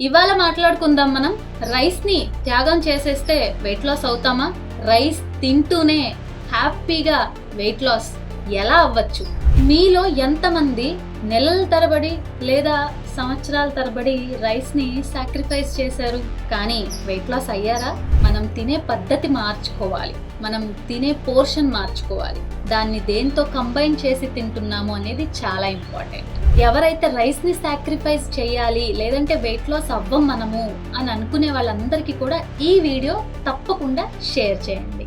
ఇవాళ మాట్లాడుకుందాం మనం. రైస్ని త్యాగం చేసేస్తే వెయిట్ లాస్ అవుతామా? రైస్ తింటూనే హ్యాపీగా వెయిట్ లాస్ ఎలా అవ్వచ్చు? మీలో ఎంతమంది నెలల తరబడి లేదా సంవత్సరాల తరబడి రైస్ని సాక్రిఫైస్ చేశారు? కానీ వెయిట్ లాస్ అయ్యారా? మనం తినే పద్ధతి మార్చుకోవాలి. మనం తినే పోర్షన్ మార్చుకోవాలి. దాన్ని దేంతో కంబైన్ చేసి తింటున్నాము అనేది చాలా ఇంపార్టెంట్ ఎవరైతే రైస్ని సాక్రిఫైస్ చేయాలి లేదంటే వెయిట్ లాస్ అవ్వం మనము అని అనుకునే వాళ్ళందరికీ కూడా ఈ వీడియో తప్పకుండా షేర్ చేయండి.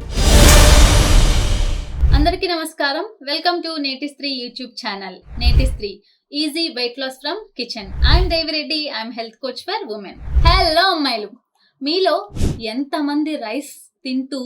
అందరికీ నమస్కారం. వెల్కమ్ టు నేటి స్త్రీ YouTube channel Neti Stree easy weight loss from kitchen I'm Devireddy I'm health coach for women hello అమ్మాయిలు మీలో ఎంతమంది రైస్ తింటూ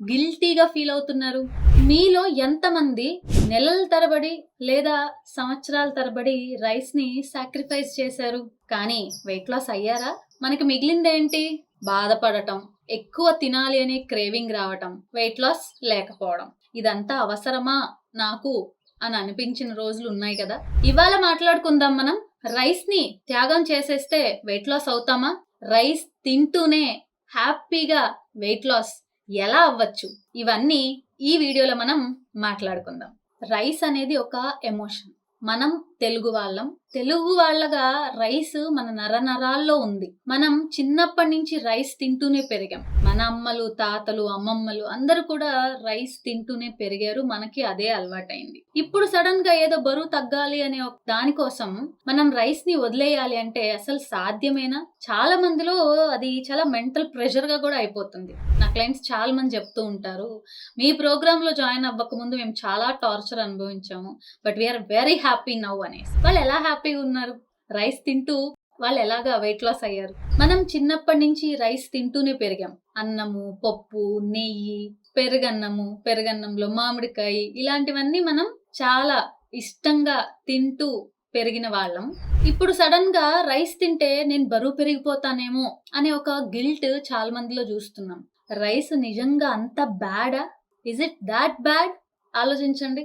గిల్టీగా ఫీల్ అవుతున్నారు? మీలో ఎంతమంది నెలల తరబడి లేదా సంవత్సరాల తరబడి రైస్ని సాక్రిఫైస్ చేశారు? కానీ వెయిట్ లాస్ అయ్యారా? మనకి మిగిలిందేంటి? బాధపడటం ఎక్కువ తినాలి అనే క్రేవింగ్ రావటం వెయిట్ లాస్ లేకపోవడం. ఇదంతా అవసరమా నాకు అని అనిపించిన రోజులు ఉన్నాయి కదా. ఇవాళ మాట్లాడుకుందాం మనం. రైస్ని త్యాగం చేసేస్తే వెయిట్ లాస్ అవుతామా? రైస్ తింటూనే హ్యాపీగా వెయిట్ లాస్ ఎలా అవ్వచ్చు? ఇవన్నీ ఈ వీడియోలో మనం మాట్లాడుకుందాం. రైస్ అనేది ఒక ఎమోషన్. మనం తెలుగు వాళ్ళం తెలుగు వాళ్ళగా రైస్ మన నరనరాల్లో ఉంది. మనం చిన్నప్పటి నుంచి రైస్ తింటూనే పెరిగాం. మన అమ్మలు తాతలు అమ్మమ్మలు అందరూ కూడా రైస్ తింటూనే పెరిగారు. మనకి అదే అలవాటైంది. ఇప్పుడు సడన్గా ఏదో బరువు తగ్గాలి అనే ఒక దానికోసం మనం రైస్ని వదిలేయాలి అంటే అసలు సాధ్యమేనా? చాలా మందిలో అది చాలా మెంటల్ ప్రెషర్గా కూడా అయిపోతుంది. నా క్లయింట్స్ చాలా మంది చెప్తూ ఉంటారు మీ ప్రోగ్రామ్లో జాయిన్ అవ్వక ముందు మేము చాలా torture అనుభవించాము but we are very happy now అనేసి. వాళ్ళు ఎలా హ్యాపీ హ్యాపీగా ఉన్నారు. రైస్ తింటూ వాళ్ళు ఎలాగా వెయిట్ లాస్ అయ్యారు? మనం చిన్నప్పటి నుంచి రైస్ తింటూనే పెరిగాం. అన్నము పప్పు నెయ్యి పెరుగన్నము పెరుగన్నంలో మామిడికాయ ఇలాంటివన్నీ మనం చాలా ఇష్టంగా తింటూ పెరిగిన వాళ్ళం. ఇప్పుడు సడన్గా రైస్ తింటే నేను బరువు పెరిగిపోతానేమో అనే ఒక గిల్ట్ చాలా మందిలో చూస్తున్నాం. రైస్ నిజంగా అంత బ్యాడా? ఇజ్ ఇట్ దాట్ బ్యాడ్ ఆలోచించండి.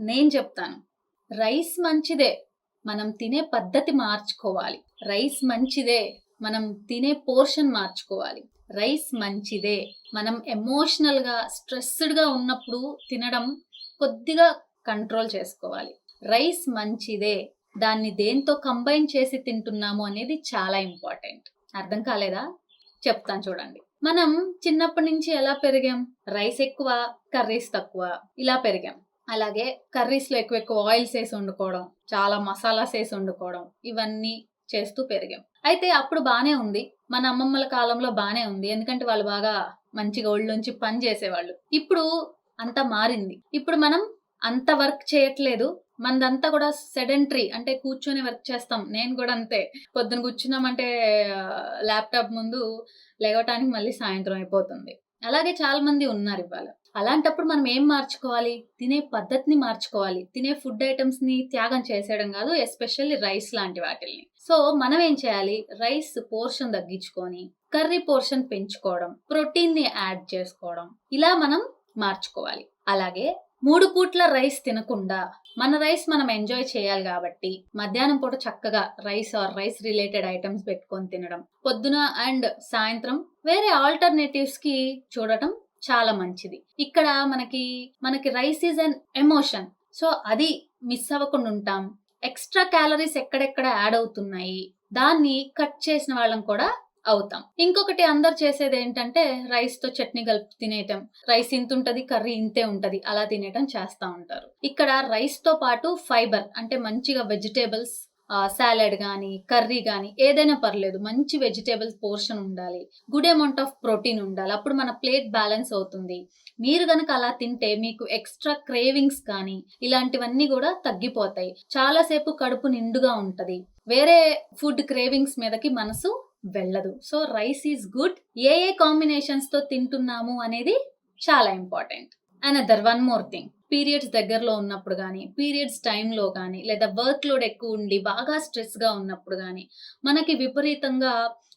నేను చెప్తాను. రైస్ మంచిదే. మనం తినే పద్ధతి మార్చుకోవాలి. రైస్ మంచిదే. మనం తినే పోర్షన్ మార్చుకోవాలి. రైస్ మంచిదే. మనం ఎమోషనల్గా స్ట్రెస్డ్గా ఉన్నప్పుడు తినడం కొద్దిగా కంట్రోల్ చేసుకోవాలి. రైస్ మంచిదే. దాన్ని దేంతో కంబైన్ చేసి తింటున్నాము అనేది చాలా ఇంపార్టెంట్. అర్థం కాలేదా? చెప్తాను చూడండి. మనం చిన్నప్పటి నుంచి ఎలా పెరిగాం? రైస్ ఎక్కువ కర్రీస్ తక్కువ ఇలా పెరిగాం. అలాగే కర్రీస్లో ఎక్కువ ఎక్కువ ఆయిల్స్ వేసి వండుకోవడం చాలా మసాలాస్ వేసి వండుకోవడం ఇవన్నీ చేస్తూ పెరిగాం. అయితే అప్పుడు బాగానే ఉంది. మన అమ్మమ్మల కాలంలో బాగానే ఉంది. ఎందుకంటే వాళ్ళు బాగా మంచిగా ఒళ్ళుంచి పని చేసేవాళ్ళు. ఇప్పుడు అంత మారింది. ఇప్పుడు మనం అంత వర్క్ చేయట్లేదు. మనదంతా కూడా సెడెంటరీ అంటే కూర్చొని వర్క్ చేస్తాం. నేను కూడా అంతే. పొద్దున కూర్చున్నామంటే ల్యాప్టాప్ ముందు లేవటానికి మళ్ళీ సాయంత్రం అయిపోతుంది. అలాగే చాలా మంది ఉన్నారు ఇవాళ. అలాంటప్పుడు మనం ఏం మార్చుకోవాలి? తినే పద్ధతిని మార్చుకోవాలి. తినే ఫుడ్ ఐటమ్స్ని త్యాగం చేసేయడం కాదు ఎస్పెషల్లీ రైస్ లాంటి వాటిల్ని. సో మనం ఏం చేయాలి? రైస్ పోర్షన్ తగ్గించుకొని కర్రీ పోర్షన్ పెంచుకోవడం ప్రోటీన్ని యాడ్ చేసుకోవడం ఇలా మనం మార్చుకోవాలి. అలాగే మూడు పూట్ల రైస్ తినకుండా మన రైస్ మనం ఎంజాయ్ చేయాలి కాబట్టి మధ్యాహ్నం పూట చక్కగా rice or rice related items పెట్టుకొని తినడం పొద్దున అండ్ సాయంత్రం వేరే ఆల్టర్నేటివ్స్కి చూడటం చాలా మంచిది. ఇక్కడ మనకి మనకి rice is an emotion so అది మిస్ అవ్వకుండా ఉంటాం. ఎక్స్ట్రా క్యాలరీస్ ఎక్కడెక్కడ యాడ్ అవుతున్నాయి దాన్ని కట్ చేసిన వాళ్ళం కూడా అవుతాం. ఇంకొకటి అందరు చేసేది ఏంటంటే రైస్తో చట్నీ కలిపి తినేయటం. రైస్ ఇంత ఉంటది కర్రీ ఇంతే ఉంటది అలా తినేయటం చేస్తా ఉంటారు. ఇక్కడ రైస్తో పాటు ఫైబర్ అంటే మంచిగా వెజిటేబుల్స్ సాలడ్ కానీ కర్రీ కానీ ఏదైనా పర్లేదు మంచి వెజిటేబుల్స్ పోర్షన్ ఉండాలి. గుడ్ అమౌంట్ ఆఫ్ ప్రోటీన్ ఉండాలి. అప్పుడు మన ప్లేట్ బ్యాలెన్స్ అవుతుంది. మీరు గనక అలా తింటే మీకు ఎక్స్ట్రా క్రేవింగ్స్ కానీ ఇలాంటివన్నీ కూడా తగ్గిపోతాయి. చాలాసేపు కడుపు నిండుగా ఉంటుంది. వేరే ఫుడ్ క్రేవింగ్స్ మీదకి మనసు వెళ్ళదు. So rice is good a a కాంబినేషన్స్తో తింటున్నాము అనేది చాలా important another one more thing periods దగ్గరలో ఉన్నప్పుడు కానీ పీరియడ్స్ టైంలో కానీ లేదా వర్క్ లోడ్ ఎక్కువ ఉండి బాగా స్ట్రెస్గా ఉన్నప్పుడు కానీ మనకి విపరీతంగా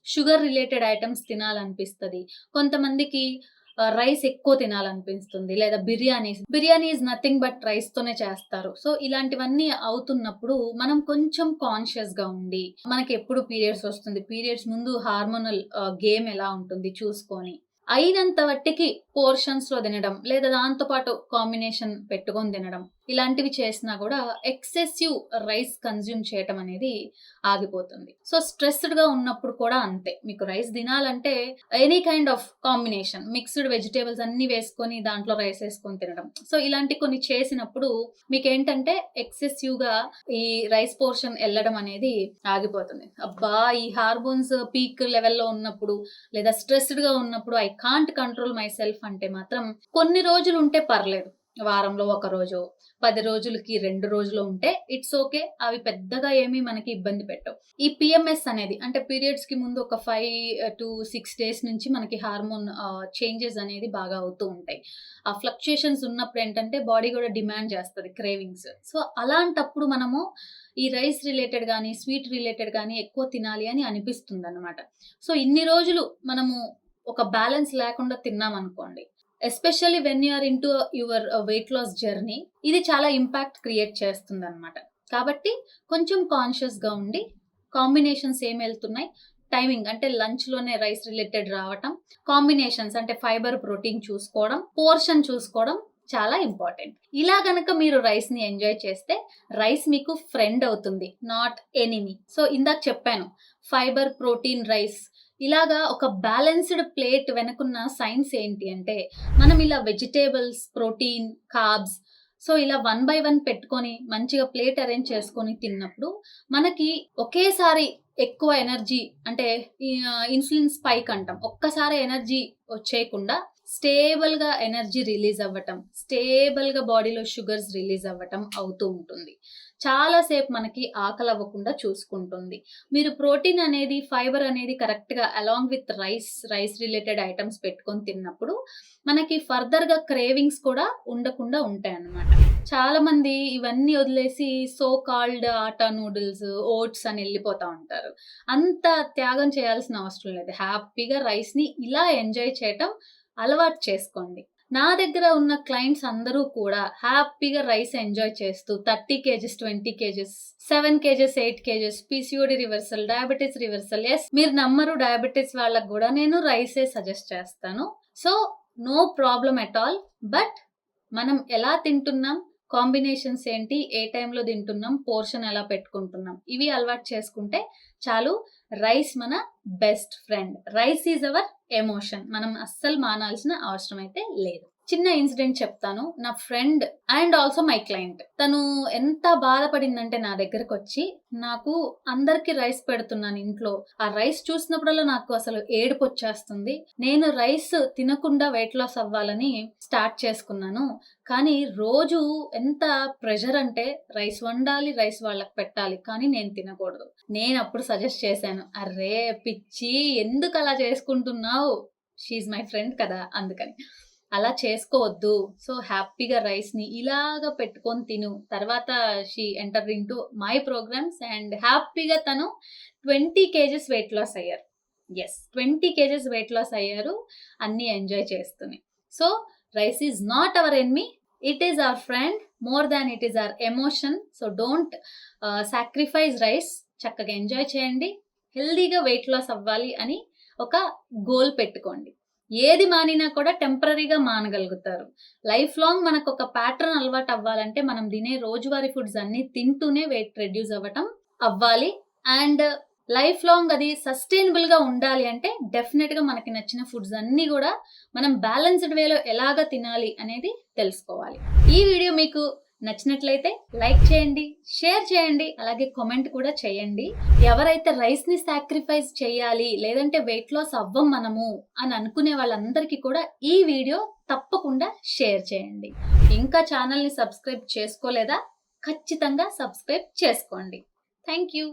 షుగర్ రిలేటెడ్ ఐటమ్స్ తినాలనిపిస్తుంది. కొంతమందికి రైస్ ఎక్కువ తినాలనిపిస్తుంది లేదా biryani biryanis nothing but rice తోనే చేస్తారు. సో ఇలాంటివన్నీ అవుతున్నప్పుడు మనం కొంచెం కాన్షియస్గా ఉండి మనకి ఎప్పుడు పీరియడ్స్ వస్తుంది పీరియడ్స్ ముందు హార్మోనల్ గేమ్ ఎలా ఉంటుంది చూసుకొని అయినంత వట్టికి పోర్షన్స్లో తినడం లేదా దాంతో పాటు కాంబినేషన్ పెట్టుకొని తినడం. ఇలాంటివి చేసినా కూడా ఎక్సెసివ్ రైస్ కన్జ్యూమ్ చేయటం అనేది ఆగిపోతుంది. సో స్ట్రెస్డ్గా ఉన్నప్పుడు కూడా అంతే. మీకు రైస్ తినాలంటే any kind of combination mixed vegetables అన్ని వేసుకొని దాంట్లో రైస్ వేసుకొని తినడం. సో ఇలాంటి కొన్ని చేసినప్పుడు మీకు ఏంటంటే ఎక్సెసివ్గా ఈ రైస్ పోర్షన్ వెళ్ళడం అనేది ఆగిపోతుంది. అబ్బా ఈ హార్మోన్స్ పీక్ లెవెల్లో ఉన్నప్పుడు లేదా స్ట్రెస్డ్గా ఉన్నప్పుడు I can't control myself అంటే మాత్రం కొన్ని రోజులు ఉంటే పర్లేదు. వారంలో ఒక రోజు పది రోజులకి రెండు రోజులు ఉంటే ఇట్స్ ఓకే అవి పెద్దగా ఏమీ మనకి ఇబ్బంది పెట్టవు. ఈ పిఎంఎస్ అనేది అంటే పీరియడ్స్కి ముందు ఒక ఫైవ్ టు సిక్స్ డేస్ నుంచి మనకి హార్మోన్ చేంజెస్ అనేది బాగా అవుతూ ఉంటాయి. ఆ ఫ్లక్చుయేషన్స్ ఉన్నప్పుడు ఏంటంటే బాడీ కూడా డిమాండ్ చేస్తుంది క్రేవింగ్స్ సో అలాంటప్పుడు మనము ఈ రైస్ రిలేటెడ్ కానీ స్వీట్ రిలేటెడ్ కానీ ఎక్కువ తినాలి అని అనిపిస్తుంది అనమాట సో ఇన్ని రోజులు మనము ఒక బ్యాలెన్స్ లేకుండా తిన్నాం అనుకోండి especially when you're into your weight loss journey ఇది చాలా ఇంపాక్ట్ క్రియేట్ చేస్తుంది అనమాట కాబట్టి కొంచెం కాన్షియస్గా ఉండి కాంబినేషన్స్ ఏం వెళ్తున్నాయి? టైమింగ్ అంటే లంచ్లోనే రైస్ రిలేటెడ్ రావటం కాంబినేషన్స్ అంటే ఫైబర్ ప్రోటీన్ చూసుకోవడం పోర్షన్ చూసుకోవడం చాలా ఇంపార్టెంట్. ఇలా గనక మీరు రైస్ని ఎంజాయ్ చేస్తే రైస్ మీకు ఫ్రెండ్ అవుతుంది నాట్ ఎనిమి. సో ఇందాక చెప్పాను ఫైబర్ ప్రోటీన్ రైస్ ఇలాగా ఒక బ్యాలెన్స్డ్ ప్లేట్ వెనుకున్న సైన్స్ ఏంటి అంటే మనం ఇలా వెజిటేబుల్స్ ప్రోటీన్ కార్బ్స్ సో ఇలా వన్ బై వన్ పెట్టుకొని మంచిగా ప్లేట్ అరేంజ్ చేసుకొని తిన్నప్పుడు మనకి ఒకేసారి ఎక్కువ ఎనర్జీ అంటే ఇన్సులిన్ స్పైక్ అంటాం. ఒక్కసారి ఎనర్జీ వచ్చేయకుండా స్టేబుల్గా ఎనర్జీ రిలీజ్ అవ్వటం స్టేబుల్గా బాడీలో షుగర్స్ రిలీజ్ అవ్వటం అవుతూ ఉంటుంది. చాలాసేపు మనకి ఆకలి అవ్వకుండా చూసుకుంటుంది. మీరు ప్రోటీన్ అనేది ఫైబర్ అనేది కరెక్ట్గా along with rice rice related items పెట్టుకొని తిన్నప్పుడు మనకి ఫర్దర్గా క్రేవింగ్స్ కూడా ఉండకుండా ఉంటాయి అన్నమాట చాలామంది ఇవన్నీ వదిలేసి so called atta noodles oats అని వెళ్ళిపోతూ ఉంటారు. అంత త్యాగం చేయాల్సిన అవసరం లేదు. హ్యాపీగా రైస్ని ఇలా ఎంజాయ్ చేయటం అలవాటు చేసుకోండి. నా దగ్గర ఉన్న క్లయింట్స్ అందరూ కూడా హ్యాపీగా రైస్ ఎంజాయ్ చేస్తూ thirty kgs twenty kgs seven kgs eight kgs PCOD reversal diabetes reversal yes మీరు నమ్మరు డయాబెటీస్ వాళ్ళకు కూడా నేను రైసే సజెస్ట్ చేస్తాను. So no problem at all but మనం ఎలా తింటున్నాం? కాంబినేషన్స్ ఏంటి? ఏ టైంలో తింటున్నాం? పోర్షన్ ఎలా పెట్టుకుంటున్నాం? ఇవి అలవాటు చేసుకుంటే చాలు రైస్ మన best friend. Rice is our emotion. మనం అస్సలు మానాల్సిన అవసరం అయితే లేదు. చిన్న ఇన్సిడెంట్ చెప్తాను. నా friend and also my client. తను ఎంత బాధపడిందంటే నా దగ్గరకు వచ్చి నాకు అందరికి రైస్ పెడుతున్నాను ఇంట్లో. ఆ రైస్ చూసినప్పుడల్లా నాకు అసలు ఏడుపు వచ్చేస్తుంది నేను రైస్ తినకుండా వెయిట్ లాస్ అవ్వాలని స్టార్ట్ చేసుకున్నాను. కానీ రోజు ఎంత ప్రెషర్ అంటే రైస్ వండాలి రైస్ వాళ్ళకి పెట్టాలి కానీ నేను తినకూడదు. నేను అప్పుడు సజెస్ట్ చేశాను అరే పిచ్చి ఎందుకు అలా చేసుకుంటున్నావు? షీఈ్ మై ఫ్రెండ్ కదా అందుకని. అలా చేసుకోవద్దు. సో హ్యాపీగా రైస్ని ఇలాగా పెట్టుకొని తిను. తర్వాత she enter into my programmes and హ్యాపీగా తను ట్వంటీ కేజెస్ వెయిట్ లాస్ అయ్యారు. Yes twenty kgs weight loss అయ్యారు. అన్నీ ఎంజాయ్ చేస్తున్నాయి so rice is not our enemy. It is our friend more than it is our emotion. So don't sacrifice rice. చక్కగా enjoy చేయండి. హెల్దీగా weight loss అవ్వాలి అని ఒక గోల్ పెట్టుకోండి. ఏది మానినా కూడా టెంపరీగా మానగలుగుతారు. లైఫ్ లాంగ్ మనకు ఒక ప్యాటర్న్ అలవాటు అవ్వాలంటే మనం తినే రోజువారీ ఫుడ్స్ అన్ని తింటూనే వెయిట్ రెడ్యూస్ అవ్వటం అవ్వాలి. అండ్ లైఫ్ లాంగ్ అది సస్టైనబుల్గా ఉండాలి అంటే డెఫినెట్గా మనకి నచ్చిన ఫుడ్స్ అన్ని కూడా మనం బ్యాలెన్స్డ్ వేలో ఎలాగ తినాలి అనేది తెలుసుకోవాలి. ఈ వీడియో మీకు నచ్చినట్లయితే లైక్ చేయండి షేర్ చేయండి అలాగే కామెంట్ కూడా చేయండి. ఎవరైతే రైస్ని సాక్రిఫైస్ చేయాలి లేదంటే వెయిట్ లాస్ అవ్వం మనము అని అనుకునే వాళ్ళందరికీ కూడా ఈ వీడియో తప్పకుండా షేర్ చేయండి. ఇంకా ఛానల్ని సబ్స్క్రైబ్ చేసుకోలేదా? ఖచ్చితంగా సబ్స్క్రైబ్ చేసుకోండి. Thank you